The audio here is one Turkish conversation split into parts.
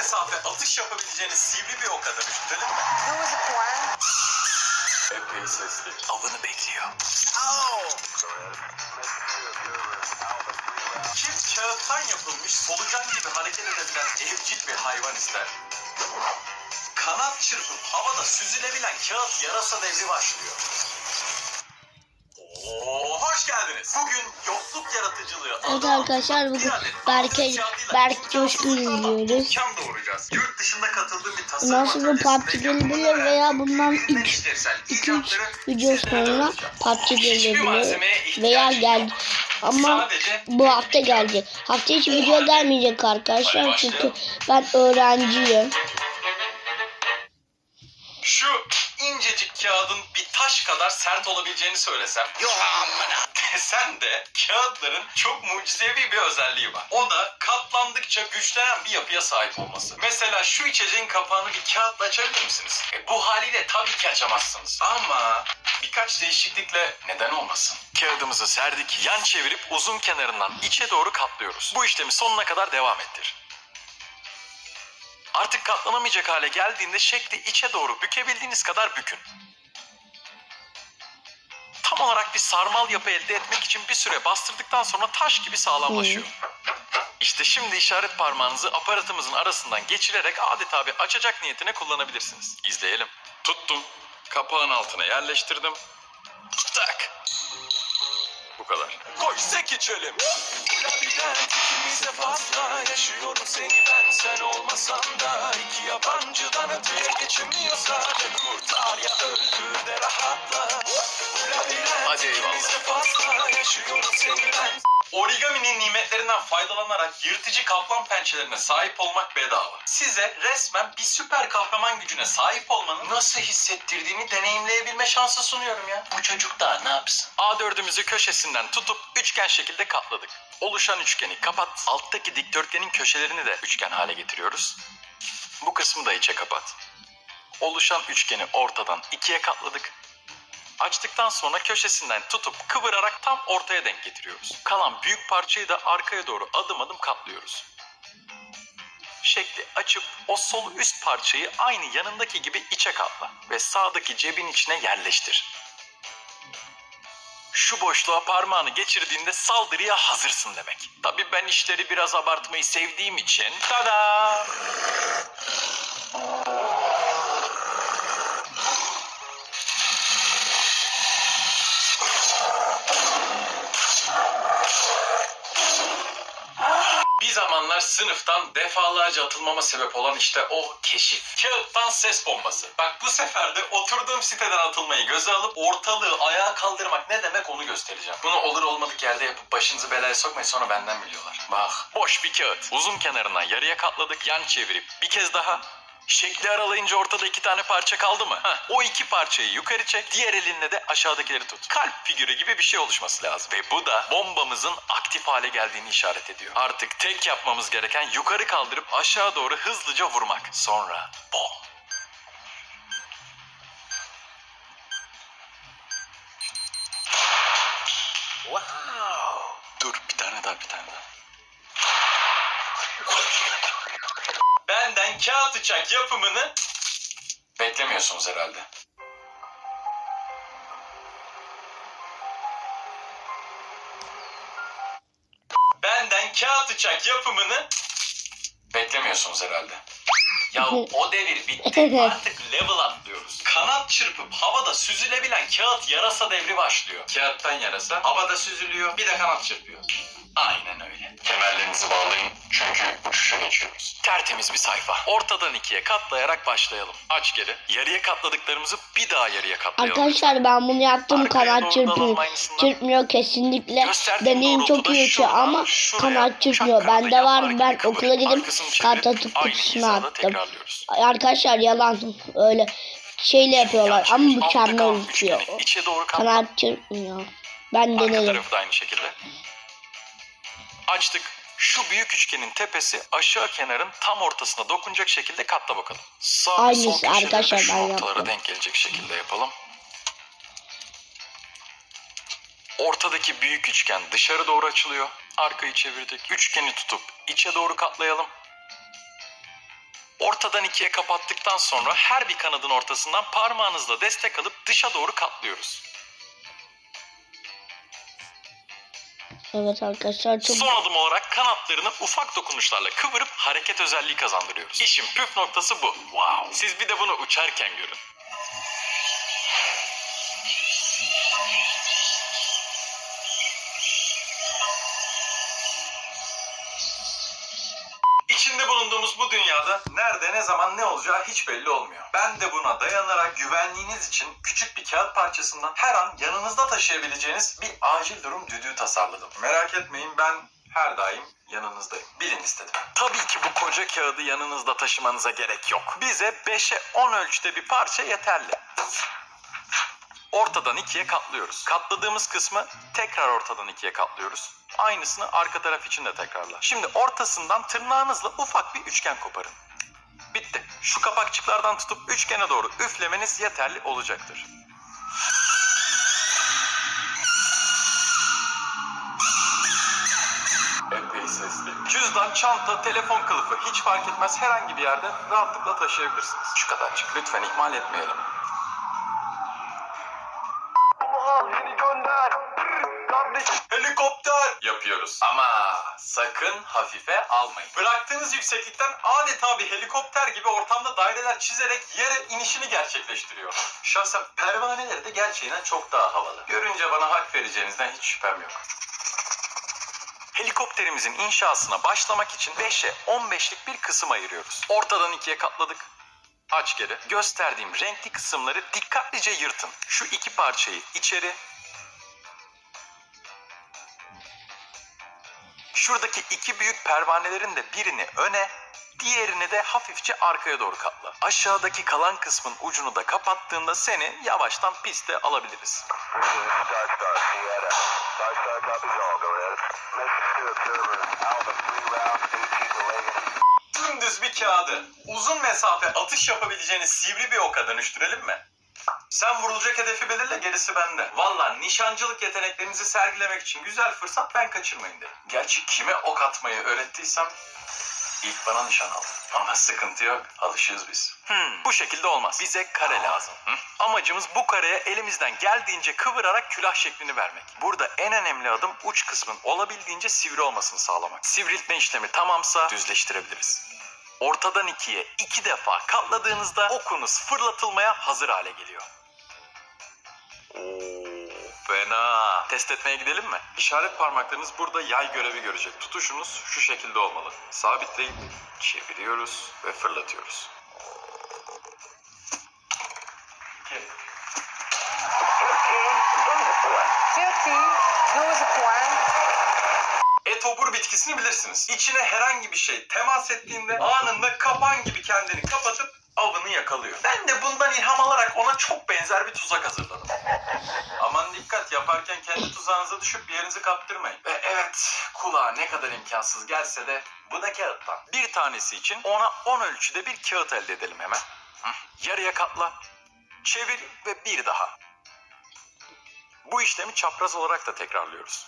mesafe atış yapabileceğiniz sivri bir mi? Who was it for? Epey sesli. Avını bekliyor. Kim kağıttan yapılmış solucan gibi hareket edebilen evcil bir hayvan ister? Kanat çırpıp havada süzülebilen kağıt yarasa devri başlıyor. Geldiniz. Bugün yokluk yaratıcılığı Evet arkadaşlar bugün Berke, altın kağıdıyla Berk Coşkun izliyoruz. doğuracağız. Yurt dışında katıldığım bir tasarım sonra atölyesinde PUBG gelebilir veya bundan Birbirinden 2 işlevsel 2-3 icatları video sonra. PUBG gelebilir veya yok. gel ama bu hafta gelecek. Hafta içi video gelmeyecek arkadaşlar çünkü ben öğrenciyim. Şu incecik kağıdın bir taş kadar sert olabileceğini söylesem. Desem de kağıtların çok mucizevi bir özelliği var. O da katlandıkça güçlenen bir yapıya sahip olması. Mesela şu içeceğin kapağını bir kağıtla açabilir misiniz? E, bu haliyle tabii ki açamazsınız. Ama birkaç değişiklikle neden olmasın? Kağıdımızı serdik, yan çevirip uzun kenarından içe doğru katlıyoruz. Bu işlemi sonuna kadar devam ettir. Artık katlanamayacak hale geldiğinde şekli içe doğru bükebildiğiniz kadar bükün. Tam olarak bir sarmal yapı elde etmek için bir süre bastırdıktan sonra taş gibi sağlamlaşıyor. İşte şimdi işaret parmağınızı aparatımızın arasından geçirerek adeta bir açacak niyetine kullanabilirsiniz. İzleyelim. Tuttum. Kapağın altına yerleştirdim. Tak. Kadar. Koysak içelim. Labirent ikimize fazla Yaşıyorum seni ben sen olmasan da iki yabancıdan öteye geçemiyorsa Kurtar ya öldür de rahatla Labirent Hadi eyvallah. ikimize fazla Yaşıyorum seni ben Origaminin nimetlerinden faydalanarak yırtıcı kaplan pençelerine sahip olmak bedava. Size resmen bir süper kahraman gücüne sahip olmanın nasıl hissettirdiğini deneyimleyebilme şansı sunuyorum ya. Bu çocuk daha ne yapsın? A4'ümüzü köşesinden tutup üçgen şekilde katladık. Oluşan üçgeni kapat. Alttaki dikdörtgenin köşelerini de üçgen hale getiriyoruz. Bu kısmı da içe kapat. Oluşan üçgeni ortadan ikiye katladık. Açtıktan sonra köşesinden tutup kıvırarak tam ortaya denk getiriyoruz. Kalan büyük parçayı da arkaya doğru adım adım katlıyoruz. Şekli açıp o sol üst parçayı aynı yanındaki gibi içe katla ve sağdaki cebin içine yerleştir. Şu boşluğa parmağını geçirdiğinde saldırıya hazırsın demek. Tabii ben işleri biraz abartmayı sevdiğim için tada! Zamanlar sınıftan defalarca atılmama sebep olan işte o keşif. Kağıttan ses bombası. Bak bu sefer de oturduğum siteden atılmayı göze alıp ortalığı ayağa kaldırmak ne demek onu göstereceğim. Bunu olur olmadık yerde yapıp başınızı belaya sokmayın sonra benden biliyorlar. Bak boş bir kağıt. Uzun kenarından yarıya katladık yan çevirip bir kez daha Şekli aralayınca ortada iki tane parça kaldı mı? Heh, o iki parçayı yukarı çek, diğer elinle de aşağıdakileri tut. Kalp figürü gibi bir şey oluşması lazım. Ve bu da bombamızın aktif hale geldiğini işaret ediyor. Artık tek yapmamız gereken yukarı kaldırıp aşağı doğru hızlıca vurmak. Sonra bom. Wow. Dur bir tane daha bir tane daha. Benden kağıt uçak yapımını beklemiyorsunuz herhalde. Benden kağıt uçak yapımını beklemiyorsunuz herhalde. Ya o devir bitti. Artık level atlıyoruz. Kanat çırpıp havada süzülebilen kağıt yarasa devri başlıyor. Kağıttan yarasa havada süzülüyor. Bir de kanat çırpıyor. Aynen öyle. Kemerlerinizi bağlayın çünkü uçuşa geçiyoruz. Tertemiz bir sayfa. Ortadan ikiye katlayarak başlayalım. Aç geri. Yarıya katladıklarımızı bir daha yarıya katlayalım. Arkadaşlar ben bunu yaptım Arkaya kanat doğru çırpıyor. aynısından. Çırpmıyor kesinlikle. Gösterdiğim Deneyim çok doğrultuda iyi uçuyor şuradan ama şuraya kanat çırpmıyor. çakralı Bende var yapar ben gibi kıvırıp okula gidip arkasını çevirip kart atıp aynı kutusuna hizada attım. tekrarlıyoruz. Arkadaşlar yalan öyle şeyle yapıyorlar ama Altta mükemmel kalan uçuyor. üçgeni içe doğru katla. Kanat çırpmıyor. Ben Arka denedim. tarafı da aynı şekilde. Açtık. Şu büyük üçgenin tepesi aşağı kenarın tam ortasına dokunacak şekilde katla bakalım. Sağ ve sol köşeleri de arkadaşlar, şu ben noktalara yaptım. denk gelecek şekilde yapalım. Ortadaki büyük üçgen dışarı doğru açılıyor. Arkayı çevirdik. Üçgeni tutup içe doğru katlayalım. Ortadan ikiye kapattıktan sonra her bir kanadın ortasından parmağınızla destek alıp dışa doğru katlıyoruz. Evet arkadaşlar çok Son adım olarak kanatlarını ufak dokunuşlarla kıvırıp hareket özelliği kazandırıyoruz. İşin püf noktası bu. Wow. Siz bir de bunu uçarken görün. Dünyada nerede ne zaman ne olacağı hiç belli olmuyor. Ben de buna dayanarak güvenliğiniz için küçük bir kağıt parçasından her an yanınızda taşıyabileceğiniz bir acil durum düdüğü tasarladım. Merak etmeyin ben her daim yanınızdayım. Bilin istedim. Tabii ki bu koca kağıdı yanınızda taşımanıza gerek yok. Bize 5'e 10 ölçüde bir parça yeterli. Ortadan ikiye katlıyoruz. Katladığımız kısmı tekrar ortadan ikiye katlıyoruz. Aynısını arka taraf için de tekrarla. Şimdi ortasından tırnağınızla ufak bir üçgen koparın. Bitti. Şu kapakçıklardan tutup üçgene doğru üflemeniz yeterli olacaktır. Epey sesli. Cüzdan, çanta, telefon kılıfı hiç fark etmez herhangi bir yerde rahatlıkla taşıyabilirsiniz. Şu kadarcık. Lütfen ihmal etmeyelim. Helikopter yapıyoruz. Ama sakın hafife almayın. Bıraktığınız yükseklikten adeta bir helikopter gibi ortamda daireler çizerek yere inişini gerçekleştiriyor. Şahsen pervaneleri de gerçeğinden çok daha havalı. Görünce bana hak vereceğinizden hiç şüphem yok. Helikopterimizin inşasına başlamak için 5'e 15'lik bir kısım ayırıyoruz. Ortadan ikiye katladık. Aç geri. Gösterdiğim renkli kısımları dikkatlice yırtın. Şu iki parçayı içeri, Şuradaki iki büyük pervanelerin de birini öne, diğerini de hafifçe arkaya doğru katla. Aşağıdaki kalan kısmın ucunu da kapattığında seni yavaştan piste alabiliriz. Star Star, Sierra. Star Star copies all. Go ahead. Message to observer. Alpha 3 round due to delay. Dümdüz bir kağıdı uzun mesafe atış yapabileceğiniz sivri bir oka dönüştürelim mi? Sen vurulacak hedefi belirle gerisi bende. Valla nişancılık yeteneklerinizi sergilemek için güzel fırsat ben kaçırmayın derim. Gerçi kime ok atmayı öğrettiysem ilk bana nişan aldı. Ama sıkıntı yok. Alışığız biz. Hmm, bu şekilde olmaz. Bize kare lazım. Hı? Amacımız bu kareye elimizden geldiğince kıvırarak külah şeklini vermek. Burada en önemli adım uç kısmın olabildiğince sivri olmasını sağlamak. Sivriltme işlemi tamamsa düzleştirebiliriz. Ortadan ikiye iki defa katladığınızda okunuz fırlatılmaya hazır hale geliyor. Oo, fena. Test etmeye gidelim mi? İşaret parmaklarınız burada yay görevi görecek. Tutuşunuz şu şekilde olmalı. Sabitleyip çeviriyoruz ve fırlatıyoruz. 50, 12 points. Etobur bitkisini bilirsiniz. İçine herhangi bir şey temas ettiğinde anında kapan gibi kendini kapatıp avını yakalıyor. Ben de bundan ilham alarak ona çok benzer bir tuzak hazırladım. Aman dikkat yaparken kendi tuzağınıza düşüp bir yerinizi kaptırmayın. Ve evet kulağa ne kadar imkansız gelse de bu da kağıttan. Bir tanesi için ona 10 ölçüde bir kağıt elde edelim hemen. Hı, Yarıya katla. Çevir ve bir daha. Bu işlemi çapraz olarak da tekrarlıyoruz.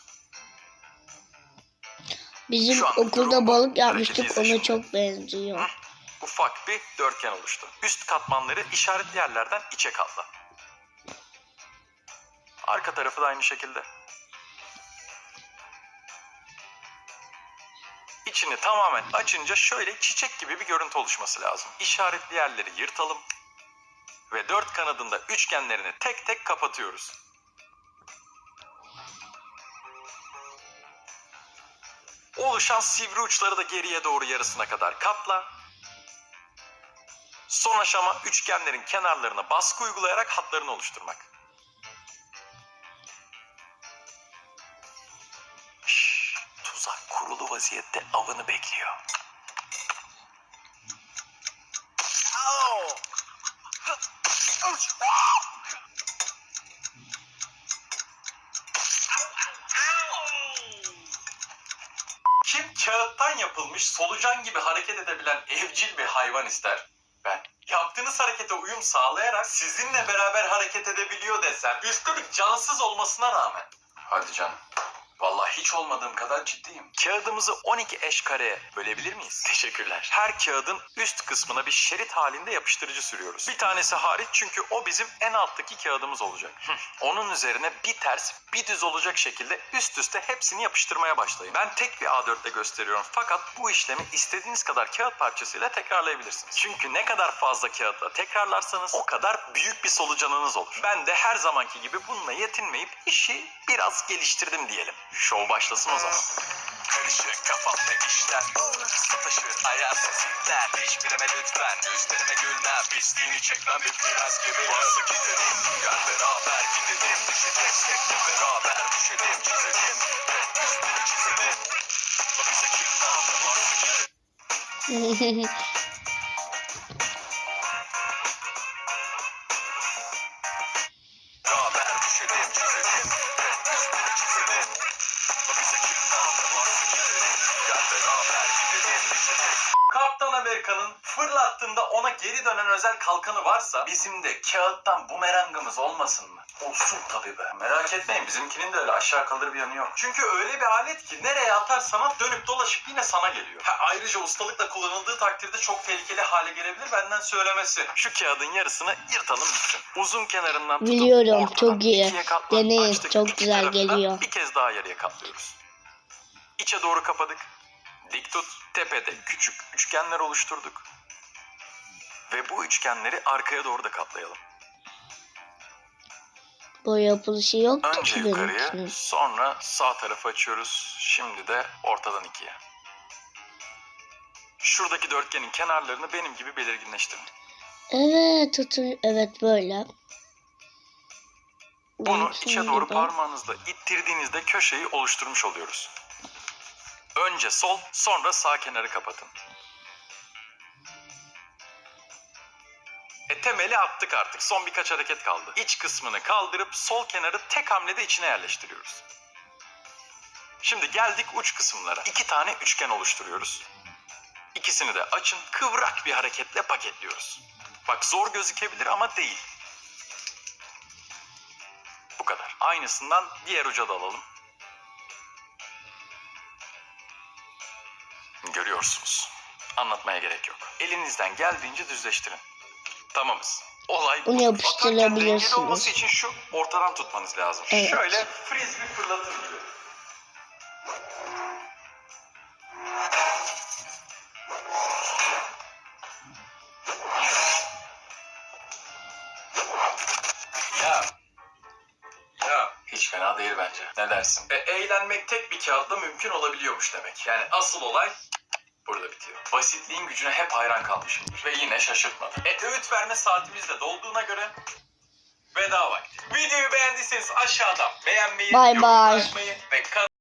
bizim okulda balık yapmıştık ona çok benziyor. Ufak bir dörtgen oluştu. Üst katmanları işaretli yerlerden içe katla. Arka tarafı da aynı şekilde. İçini tamamen açınca şöyle çiçek gibi bir görüntü oluşması lazım. İşaretli yerleri yırtalım. Ve dört kanadında üçgenlerini tek tek kapatıyoruz. Oluşan sivri uçları da geriye doğru yarısına kadar katla. Son aşama üçgenlerin kenarlarına baskı uygulayarak hatlarını oluşturmak. Şşş, tuzak kurulu vaziyette avını bekliyor. Kim kağıttan yapılmış solucan gibi hareket edebilen evcil bir hayvan ister? Yaptığınız harekete uyum sağlayarak sizinle beraber hareket edebiliyor desem, üstelik cansız olmasına rağmen. Hadi canım. Vallahi hiç olmadığım kadar ciddiyim. Kağıdımızı 12 eş kareye bölebilir miyiz? Teşekkürler. Her kağıdın üst kısmına bir şerit halinde yapıştırıcı sürüyoruz. Bir tanesi hariç çünkü o bizim en alttaki kağıdımız olacak. Onun üzerine bir ters bir düz olacak şekilde üst üste hepsini yapıştırmaya başlayın. Ben tek bir A4'te gösteriyorum fakat bu işlemi istediğiniz kadar kağıt parçasıyla tekrarlayabilirsiniz. Çünkü ne kadar fazla kağıtla tekrarlarsanız o kadar büyük bir solucanınız olur. Ben de her zamanki gibi bununla yetinmeyip işi biraz geliştirdim diyelim. Şov başlasın o zaman. Karışık kafamda işler Sataşır ayarsız ipler Hiçbirime lütfen. Üstlerime gülmem. Pisliğini çekmem. Bir prens gibi Bası gidelim. Gel beraber gidelim. Düşeceğiz de beraber Düşelim. Çizelim. Hep üstünü çizelim. Bak bize kim kaldı Bası gidelim Amerika'nın fırlattığında ona geri dönen özel kalkanı varsa bizim de kağıttan bumerangımız olmasın mı? Olsun tabii be. Merak etmeyin bizimkinin de öyle aşağı kalır bir yanı yok. Çünkü öyle bir alet ki nereye atarsan dönüp dolaşıp yine sana geliyor. Ha, ayrıca ustalıkla kullanıldığı takdirde çok tehlikeli hale gelebilir benden söylemesi. Şu kağıdın yarısını yırtalım bitsin. Uzun kenarından tutup Biliyorum, çok iyi. Deneyin, çok güzel geliyor. Bir kez daha yarıya katlıyoruz. İçe doğru kapadık. Dik tut. Tepede küçük üçgenler oluşturduk. Ve bu üçgenleri arkaya doğru da katlayalım. Bu yapılışı yok Önce ki yukarıya, sonra sağ tarafı açıyoruz. Şimdi de ortadan ikiye. Şuradaki dörtgenin kenarlarını benim gibi belirginleştirin. Evet tutun. Evet böyle. Bunu içe doğru gibi. parmağınızla ittirdiğinizde köşeyi oluşturmuş oluyoruz. Önce sol, sonra sağ kenarı kapatın. E temeli attık artık. Son birkaç hareket kaldı. İç kısmını kaldırıp sol kenarı tek hamlede içine yerleştiriyoruz. Şimdi geldik uç kısımlara. İki tane üçgen oluşturuyoruz. İkisini de açın. Kıvrak bir hareketle paketliyoruz. Bak zor gözükebilir ama değil. Bu kadar. Aynısından diğer uca da alalım. Görüyorsunuz. Anlatmaya gerek yok. Elinizden geldiğince düzleştirin. Tamamız. Olay bu. Atarken dengeli olması için şu ortadan tutmanız lazım. Evet. Şöyle frisbee fırlatır gibi. Hiç fena değil bence. Ne dersin? E, eğlenmek tek bir kağıtla mümkün olabiliyormuş demek. Yani asıl olay burada bitiyor. Basitliğin gücüne hep hayran kalmışımdır. Ve yine şaşırtmadı. E öğüt verme saatimiz de dolduğuna göre veda vakti. Videoyu beğendiyseniz aşağıdan beğenmeyi, Bye yorum bye. ve